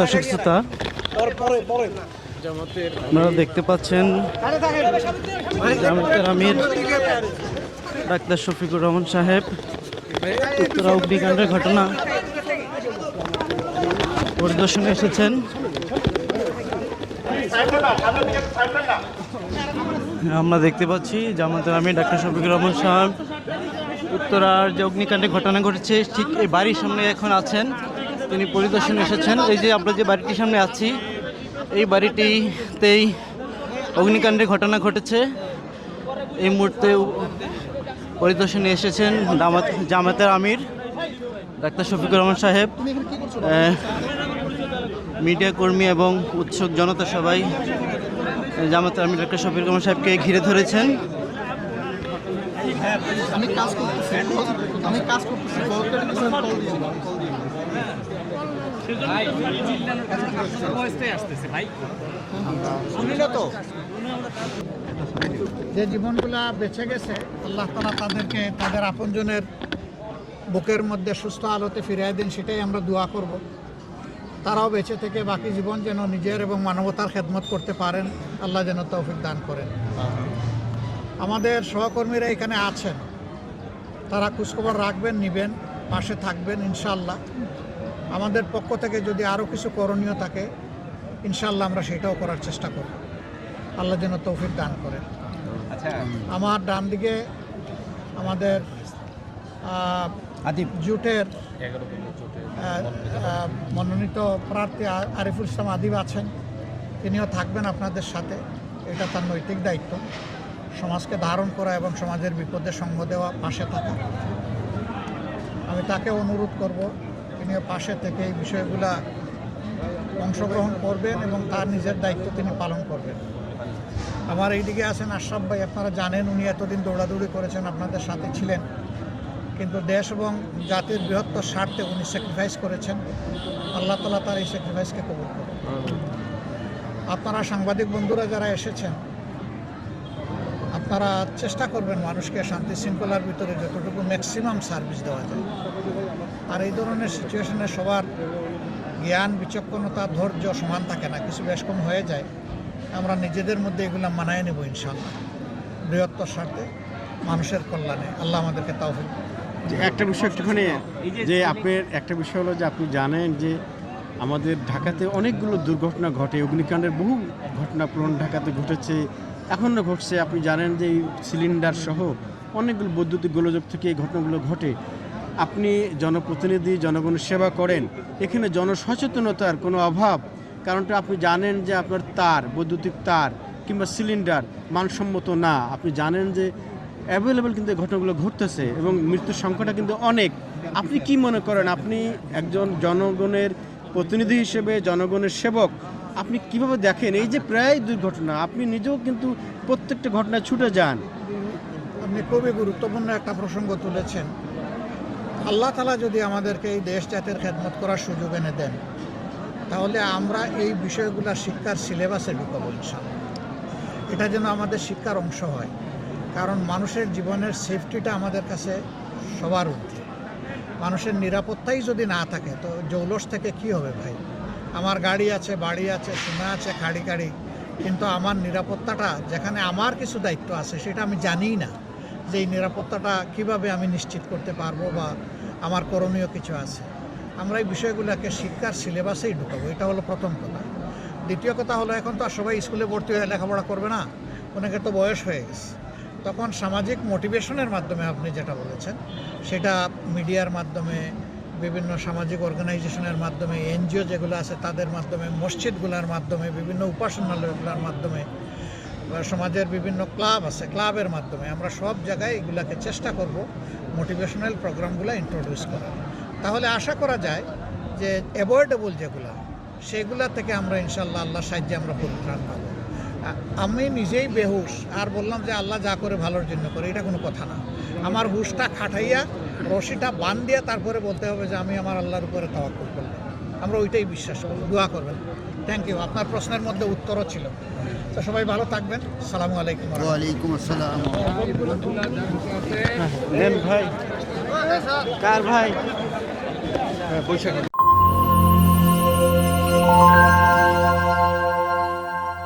দর্শক শ্রোতা আপনারা দেখতে পাচ্ছেন জামাতের আমির ডাক্তার শফিকুর রহমান সাহেব। উত্তরা অগ্নিকাণ্ডের ঘটনা। পরিদর্শনে এসেছেন। আমরা দেখতে পাচ্ছি জামাতের আমির ডাক্তার শফিকুর রহমান সাহেব। উত্তরার যে অগ্নিকাণ্ডের ঘটনা ঘটেছে ঠিক এই বাড়ির সামনে এখন আছেন। তিনি পরিদর্শনে এসেছেন। এই যে আমরা যে বাড়িটির সামনে আছি, এই বাড়িটিতেই অগ্নিকাণ্ডের ঘটনা ঘটেছে। এই মুহূর্তে পরিদর্শনে এসেছেন দামাত জামাতের আমির, ডাক্তার শফিকুর রহমান সাহেব মিডিয়া কর্মী এবং উৎসুক জনতা সবাই। জামাতের আমির ডাক্তার শফিকুর রহমান সাহেবকে ঘিরে ধরেছেন। আমি কাজ করতেছি আমি কাজ করতেছি। যে জীবনগুলা বেঁচে গেছে আল্লাহ তালা তাদেরকে তাদের আপনজনের বুকের মধ্যে সুস্থ আলোতে ফিরিয়ে দিন সেটাই আমরা দোয়া করব তারাও বেঁচে থেকে বাকি জীবন যেন নিজের এবং মানবতার খেদমত করতে পারেন আল্লাহ যেন তৌফিক দান করেন আমাদের সহকর্মীরা এখানে আছেন। তারা খোঁজখবর রাখবেন নেবেন পাশে থাকবেন ইনশাল্লাহ আমাদের পক্ষ থেকে যদি আরও কিছু করণীয় থাকে ইনশাল্লাহ আমরা সেটাও করার চেষ্টা করব। আল্লাহ যেন তৌফিক দান করেন। আমার ডান দিকে আমাদের আহ, জুটের মনোনীত প্রার্থী আরিফুল ইসলাম আদিব আছেন। তিনিও থাকবেন আপনাদের সাথে। এটা তার নৈতিক দায়িত্ব। সমাজকে ধারণ করা এবং সমাজের বিপদে সঙ্গ দেওয়া পাশে থাকা। আমি তাকে অনুরোধ করব তিনিও পাশে থেকে এই বিষয়গুলা অংশগ্রহণ করবেন এবং তার নিজের দায়িত্ব তিনি পালন করবেন। আমার এইদিকে আছেন আশরাফ ভাই, আপনারা জানেন উনি এতদিন দৌড়াদৌড়ি করেছেন, আপনাদের সাথে ছিলেন। কিন্তু দেশ এবং জাতির বৃহত্তর স্বার্থে উনি স্যাক্রিফাইস করেছেন। আল্লাহ তালা তার এই স্যাক্রিফাইসকে কবুল করুন আপনারা সাংবাদিক বন্ধুরা যারা এসেছেন আপনারা চেষ্টা করবেন মানুষকে শান্তি শৃঙ্খলার ভিতরে যতটুকু ম্যাক্সিমাম সার্ভিস দেওয়া যায়। আর এই ধরনের সিচুয়েশনে সবার জ্ঞান, বিচক্ষণতা, ধৈর্য সমান থাকে না, কিছু বেশ কম হয়ে যায়। আমরা নিজেদের মধ্যে এগুলো মানায় নেব ইনশাল্লাহ বৃহত্তর স্বার্থে, মানুষের কল্যাণে। আল্লাহ আমাদেরকে তাও একটা বিষয় একটুখানি, যে আপনার একটা বিষয় হলো যে আপনি জানেন যে আমাদের ঢাকাতে অনেকগুলো দুর্ঘটনা ঘটে, অগ্নিকাণ্ডের বহু ঘটনা পুরনো ঢাকাতে ঘটেছে। এখনও ঘটছে, আপনি জানেন যে সিলিন্ডার সহ অনেকগুলো বৈদ্যুতিক গোলযোগ থেকে এই ঘটনাগুলো ঘটে। আপনি জনপ্রতিনিধি জনগণের সেবা করেন, এখানে জনসচেতনতার কোনো অভাব। কারণটা আপনি জানেন যে আপনার তার, বৈদ্যুতিক তার কিংবা সিলিন্ডার মানসম্মত না। আপনি জানেন যে অ্যাভেলেবেল কিন্তু ঘটনাগুলো ঘটতেছে এবং মৃত্যুর সংখ্যাটা কিন্তু অনেক। আপনি কি মনে করেন? আপনি একজন জনগণের প্রতিনিধি হিসেবে, জনগণের সেবক আপনি কীভাবে দেখেন? এই যে প্রায় দুর্ঘটনা, আপনি নিজেও কিন্তু প্রত্যেকটা ঘটনায় ছুটে যান। আপনি খুবই গুরুত্বপূর্ণ একটা প্রসঙ্গ তুলেছেন। আল্লাহ তালা যদি আমাদেরকে এই দেশ জাতির খেদমত করার সুযোগ এনে দেন, তাহলে আমরা এই বিষয়গুলো শিক্ষার সিলেবাসে ঢুকাবো ইনশাল্লাহ এটা যেন আমাদের শিক্ষার অংশ হয়। কারণ মানুষের জীবনের সেফটিটা আমাদের কাছে সবার ঊর্ধ্বে। মানুষের নিরাপত্তাই যদি না থাকে, তো জৌলস থেকে কি হবে ভাই? আমার গাড়ি আছে, বাড়ি আছে, সোনা আছে, খাড়ি খাড়ি। কিন্তু আমার নিরাপত্তাটা, যেখানে আমার কিছু দায়িত্ব আছে, সেটা আমি জানিই না যে এই নিরাপত্তাটা কীভাবে আমি নিশ্চিত করতে পারব বা আমার করণীয় কিছু আছে। আমরা এই বিষয়গুলোকে শিক্ষার সিলেবাসেই ঢুকাবো, এটা হলো প্রথম কথা। দ্বিতীয় কথা হলো, এখন তো আর সবাই স্কুলে ভর্তি হয়ে লেখাপড়া করবে না, অনেকে তো বয়স হয়ে গেছে। তখন সামাজিক মোটিভেশনের মাধ্যমে আপনি যেটা বলেছেন, সেটা মিডিয়ার মাধ্যমে বিভিন্ন সামাজিক অর্গানাইজেশনের মাধ্যমে, এনজিও যেগুলো আছে তাদের মাধ্যমে, মসজিদগুলোর মাধ্যমে, বিভিন্ন উপাসনালয়গুলোর মাধ্যমে সমাজের বিভিন্ন ক্লাব আছে, ক্লাবের মাধ্যমে আমরা সব জায়গায় এগুলাকে চেষ্টা করব মোটিভেশনাল প্রোগ্রামগুলো ইন্ট্রোডিউস করা তাহলে আশা করা যায় যে অ্যাভয়েডেবল যেগুলো, সেগুলা থেকে আমরা ইনশাল্লাহ আল্লাহ সাহায্যে আমরা পরিত্রাণ পাবো। আমি নিজেই বেহুশ, আর বললাম যে আল্লাহ যা করে ভালোর জন্য করে, এটা কোনো কথা না। আমার হুশটা খাটাইয়া রশিটা বান দিয়ে তারপরে বলতে হবে যে আমি আমার আল্লাহর উপরে তাওয়াক্কুল করলাম। আমরা ওইটাই বিশ্বাস করি দোয়া করবেন। থ্যাংক ইউ আপনার প্রশ্নের মধ্যে উত্তরও ছিল। তো সবাই ভালো থাকবেন। সালামু আলাইকুম ওয়ালাইকুম আসসালাম। ভাই। কার ভাই? বৈশাখ।